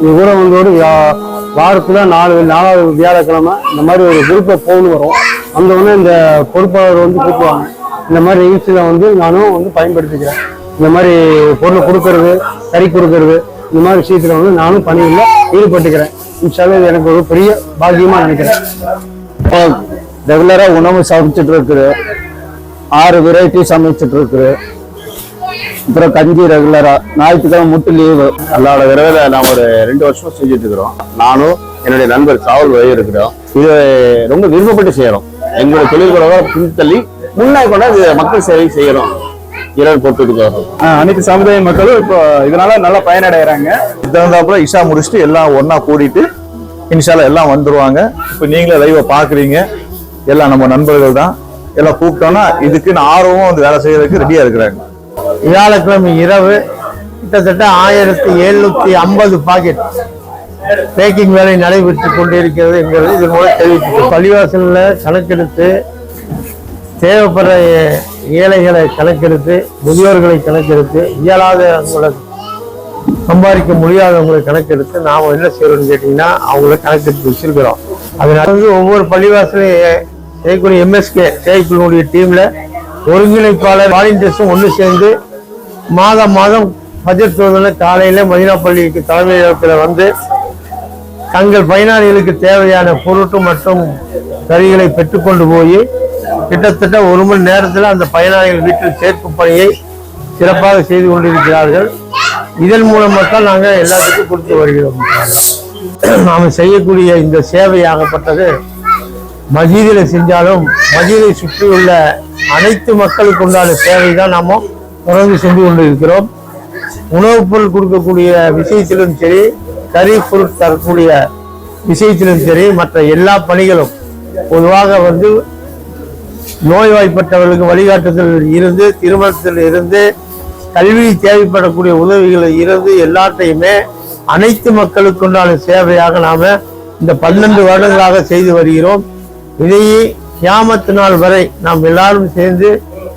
இது கூட வந்து ஒரு வியா- நாலு நாலாவது வியாழக்கிழமை இந்த மாதிரி ஒரு குரூப்பை ஃபோன் வரும். அந்த வந்து இந்த பொறுப்பாளர் வந்து கூப்பிடுவாங்க. இந்த மாதிரி நிகழ்ச்சியில் வந்து நானும் வந்து பயன்படுத்திக்கிறேன். இந்த மாதிரி பொருள் கொடுக்கறது கறி கொடுக்கறது இந்த மாதிரி விஷயத்துல வந்து நானும் பணியில் ஈடுபட்டுக்கிறேன். இன்ஷால்லா இது எனக்கு ஒரு பெரிய பாக்கியமாக நினைக்கிறேன். ரெகுலராக உணவு சமைச்சிட்டு இருக்குது. ஆறு வெரைட்டி சமைச்சிட்டு இருக்குது. அப்புறம் கஞ்சி ரெகுலரா ஞாயிற்றுக்கிழமை முட்டு லீவு அல்லாட விரைவில் நான் ஒரு ரெண்டு வருஷமா செஞ்சுட்டு இருக்கிறோம். நானும் என்னுடைய நண்பர் காவல் வழி இருக்கிறோம். இது ரொம்ப விருப்பப்பட்டு செய்யறோம். எங்களுடைய தொழில் கூட பின்தள்ளி முன்னாடி கொண்டு இது மக்கள் சேவை செய்யறோம். இரவு போட்டுட்டு அனைத்து சமுதாய மக்களும் இப்போ இதனால நல்லா பயனடைகிறாங்க. தகுந்தாப்புல இஷா முடிச்சுட்டு எல்லாம் ஒண்ணா கூடிட்டு இன்ஷால்லா எல்லாம் வந்துருவாங்க. இப்போ நீங்களே லைவ பாக்குறீங்க எல்லாம் நம்ம நண்பர்கள் தான். எல்லாம் கூப்பிட்டோம்னா இதுக்குன்னு ஆர்வமும் வந்து வேலை செய்யறதுக்கு ரெடியா இருக்கிறாங்க. வியாழக்கிழமை இரவு கிட்டத்தட்ட ஆயிரத்தி எழுநூத்தி ஐம்பது பாக்கெட் பேக்கிங் வேலை நடைபெற்று கொண்டிருக்கிறது என்கிறது இதன் மூலம் தெரிவித்து பள்ளிவாசலில் கணக்கெடுத்து தேவைப்படுற ஏழைகளை கணக்கெடுத்து முதியோர்களை கணக்கெடுத்து இயலாதவங்களை சம்பாதிக்க முடியாதவங்களை கணக்கெடுத்து நாம் என்ன செய்யறோம்னு கேட்டிங்கன்னா அவங்கள கணக்கெடுத்து வச்சிருக்கிறோம். அதனால வந்து ஒவ்வொரு பள்ளிவாசலையும் செய்யக்கூடிய எம்எஸ்கே செய்யக்கூடிய டீம்ல ஒருங்கிணைப்பாளர் வாலண்டியர்ஸும் ஒன்று சேர்ந்து மாதம் மாதம் பட்ஜெட் சோதனை காலையில் மதினா பள்ளிக்கு தலைமையகத்தில் வந்து தங்கள் பயனாளிகளுக்கு தேவையான பொருட்கள் மற்றும் கருவிகளை பெற்றுக்கொண்டு போய் கிட்டத்தட்ட ஒரு மணி நேரத்தில் அந்த பயனாளிகள் வீட்டில் சேர்க்கும் பணியை சிறப்பாக செய்து கொண்டிருக்கிறார்கள். இதன் மூலமாக நாங்கள் எல்லாத்துக்கும் கொடுத்து வருகிறோம். நாம் செய்யக்கூடிய இந்த சேவையாகப்பட்டது மஜீதில் செஞ்சாலும் மசீதை சுற்றியுள்ள அனைத்து மக்களுக்கு உண்டான சேவை தான் நாம தொடர்ந்து சென்று கொண்டிருக்கிறோம். உணவுப் பொருள் கொடுக்கக்கூடிய விஷயத்திலும் சரி கறி பொருள் தரக்கூடிய விஷயத்திலும் சரி மற்ற எல்லா பணிகளும் பொதுவாக வந்து நோய்வாய்ப்பட்டவர்களுக்கு வழிகாட்டுதல் இருந்து திருமணத்தில் இருந்து கல்வி தேவைப்படக்கூடிய உதவிகளில் இருந்து எல்லாத்தையுமே அனைத்து மக்களுக்குண்டான சேவையாக நாம இந்த பன்னெண்டு வருடங்களாக செய்து வருகிறோம். இதையே கியாமத்து நாள் வரை நாம் எல்லாரும் சேர்ந்து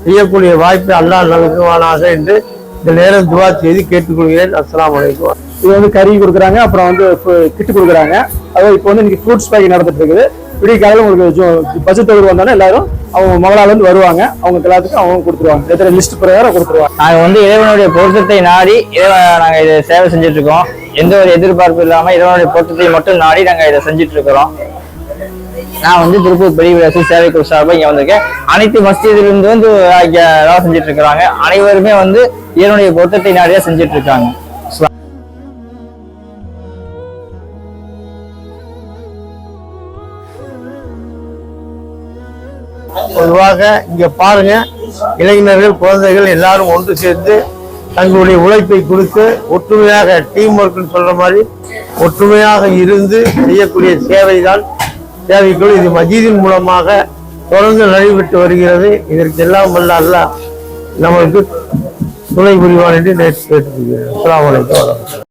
செய்யக்கூடிய வாய்ப்பை அல்லாஹ் நல்குவானாக என்று இந்த நேரம் துவா செய்து கேட்டுக்கொள்கிறேன். அஸ்ஸலாமு அலைக்கும். இது வந்து கறி கொடுக்குறாங்க அப்புறம் வந்து கிட்டு கொடுக்குறாங்க. அதாவது இப்போ வந்து இன்னைக்கு ஃப்ரூட்ஸ் பேக்கிங் நடந்துட்டு இருக்குது. விடிய காலையில் உங்களுக்கு பட்ஜெட் தொகுதி வந்தோடனே எல்லாரும் அவங்க மகளால இருந்து வருவாங்க. அவங்க எல்லாத்துக்கும் அவங்க கொடுத்துருவாங்க. எத்தனை லிஸ்ட் பிரகாரம் கொடுத்துருவாங்க. நாங்க வந்து இறைவனுடைய பொருத்தத்தை நாடி இறைவன் நாங்க இதை சேவை செஞ்சுட்டு இருக்கோம். எந்த ஒரு எதிர்பார்ப்பு இல்லாம இறைவனுடைய பொருத்தத்தை மட்டும் நாடி நாங்க இதை செஞ்சுட்டு இருக்கிறோம். நான் வந்து திருப்பூர் பெரிய விலாசி சேவை குழு சார்பாக இங்கே வந்திருக்கேன். அனைத்து மஸ்ஜிதிலிருந்து வந்து இங்கே வேலை செஞ்சுட்டு இருக்கிறாங்க அனைவருமே வந்து இறைவனுடைய பொருத்தத்தை நிறையா செஞ்சுட்டு இருக்காங்க பொதுவாக இங்க பாருங்க இளைஞர்கள் குழந்தைகள் எல்லாரும் ஒன்று சேர்ந்து தங்களுடைய உழைப்பை கொடுத்து ஒற்றுமையாக டீம் ஒர்க்னு சொல்ற மாதிரி ஒற்றுமையாக இருந்து செய்யக்கூடிய சேவை தான் சேவைக்குள் இது மஜீதின் மூலமாக தொடர்ந்து நடைபெற்று வருகிறது. இதற்கெல்லாம் வல்ல அல்ல நம்மளுக்கு துணை புரிவான் என்று நேற்று கேட்டுக்கொள்கிறேன். அஸ்லாம் வலைக்கம்